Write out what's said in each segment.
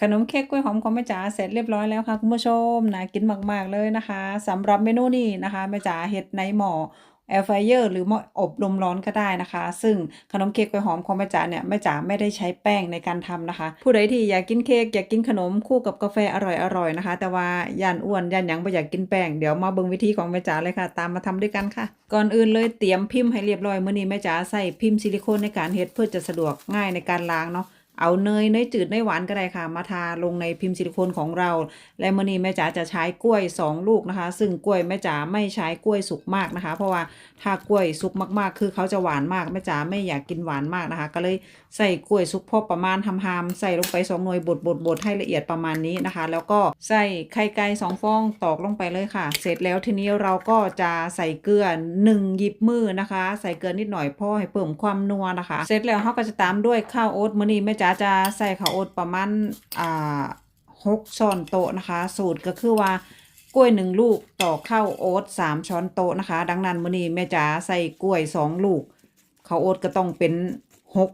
ขนมเค้กกล้วยหอมของแม่จ๋าเสร็จเรียบร้อยแล้วค่ะคุณผู้ชมน่ากินมาก ๆ เลยนะคะสำหรับเมนูนี้นะคะแม่จ๋าเฮ็ดในหม้อแอร์ไฟเออร์หรือหม้ออบลมร้อนก็ได้นะคะ ซึ่งขนมเค้กกล้วยหอมของแม่จ๋าเนี่ยแม่จ๋าไม่ได้ใช้แป้งในการทำนะคะ ผู้ใดที่อยากกินเค้กอยากกินขนมคู่กับกาแฟอร่อยๆนะคะ แต่ว่าย่านอ้วนย่านหยังไม่อยากกินแป้งเดี๋ยวมาเบิ่งวิธีของแม่จ๋าเลยค่ะ ตามมาทำด้วยกันค่ะ ก่อนอื่นเลยเตรียมพิมพ์ให้เรียบร้อยเมื้อนี้แม่จ๋าใส่พิมพ์ซิลิโคนในการเฮ็ดเพื่อจะสะดวกง่ายในการล้างเนาะ เอาเนยเนยจืดเนยหวานก็ได้ค่ะ มาทาลงในพิมพ์ซิลิโคนของเรา และมื่อนี้แม่จ๋าจะใช้กล้วย 2 ลูกนะคะ ซึ่งกล้วยแม่จ๋าไม่ใช้กล้วยสุกมากนะคะ เพราะว่าถ้ากล้วยสุกมากๆ คือเขาจะหวานมากแม่จ๋าไม่อยากกินหวานมากนะคะ ก็เลยใส่กล้วยสุกพอประมาณทำฮามใส่ลงไป2หน่วยบดบดบดให้ละเอียดประมาณนี้นะคะ แล้วก็ใส่ไข่ไก่สองฟองตอกลงไปเลยค่ะ เสร็จแล้วทีนี้เราก็จะใส่เกลือ1หยิบมือนะคะ ใส่เกลือนิดหน่อยเพ่อให้เพิ่มความนัวนะคะ เสร็จแล้วเราก็จะตามด้วยข้าวโอ๊ตมื้อนี้แม่จ๋าจะใส่ข้าวโอ๊ตประมาณอ่าหกช้อนโต๊ะนะคะ สูตรก็คือว่ากล้วยหนึ่งลูกต่อข้าวโอ๊ตสามช้อนโต๊ะนะคะ ดังนั้นมื้อนี้แม่จ๋าใส่กล้วยสองลูกข้าวโอ๊ตก็ต้องเป็นหก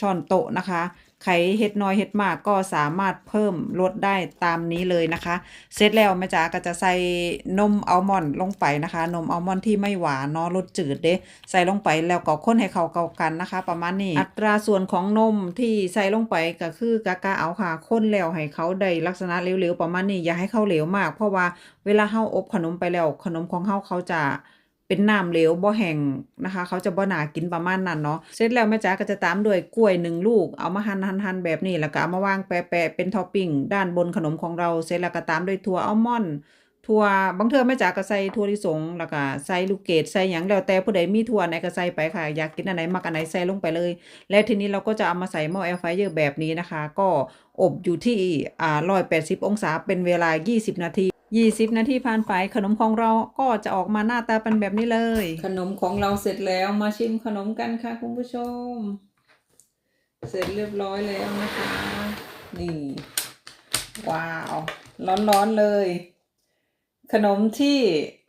ช้อนโต๊ะนะคะ ใครเฮ็ดน้อยเฮ็ดมากก็สามารถเพิ่มลดได้ตามนี้เลยนะคะ เสร็จแล้วแม่จ๋าก็จะใส่นมอัลมอนด์ลงไปนะคะ นมอัลมอนด์ที่ไม่หวานเนาะรสจืดเด้ใส่ลงไปแล้วก็คนให้เข้าเข้ากันนะคะ ประมาณนี้ อัตราส่วนของนมที่ใส่ลงไปก็คือกะกะเอาค่ะคนแล้วให้เขาได้ลักษณะเหลวๆประมาณนี้อย่าให้เขาเหลวมาก เพราะว่าเวลาเฮาอบขนมไปแล้วขนมของเฮาเขาจะ เป็นน้ำเหลวบ่แห้งนะคะ เขาจะบ่หนากินประมาณนั้นเนาะเสร็จแล้วแม่จ๋าก็จะตามด้วยกล้วยหนึ่งลูกเอามาหั่นหั่นหั่นแบบนี้แล้วก็เอามาวางแปะๆเป็นท็อปปิ้งด้านบนขนมของเราเสร็จแล้วก็ตามด้วยถั่วอัลมอนด์ถั่วบางเทื่อแม่จ๋าก็ใส่ถั่วลิสงแล้วก็ใส่ลูกเกดใส่หยังแล้วแต่ผู้ใดมีถั่วไหนก็ใส่ไปค่ะ อยากกินอันไหนมักอันไหนใส่ลงไปเลย และทีนี้เราก็จะเอามาใส่หม้อแอร์ไฟเออร์แบบนี้นะคะ ก็อบอยู่ที่อ่า180องศาเป็นเวลา 20 นาที 20นาทีผ่านไปขนมของเราก็จะออกมาหน้าตาเป็นแบบนี้เลย ขนมของเราเสร็จแล้วมาชิมขนมกันค่ะคุณผู้ชม เสร็จเรียบร้อยแล้วนะคะ นี่ ว้าว ร้อนๆเลย ขนมที่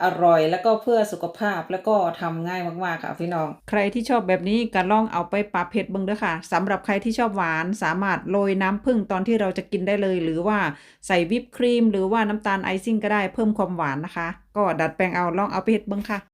อร่อยแล้วก็เพื่อสุขภาพแล้วก็ทำง่ายมากๆค่ะพี่น้อง ใครที่ชอบแบบนี้ก็ลองเอาไปปรับเผ็ดบ้างเด้อค่ะสำหรับใครที่ชอบหวานสามารถโรยน้ำผึ้งตอนที่เราจะกินได้เลย หรือว่าใส่วิปครีม หรือว่าน้ำตาลไอซิ่งก็ได้เพิ่มความหวานนะคะ ก็ดัดแปลงเอาลองเอาไปเผ็ดบ้างค่ะ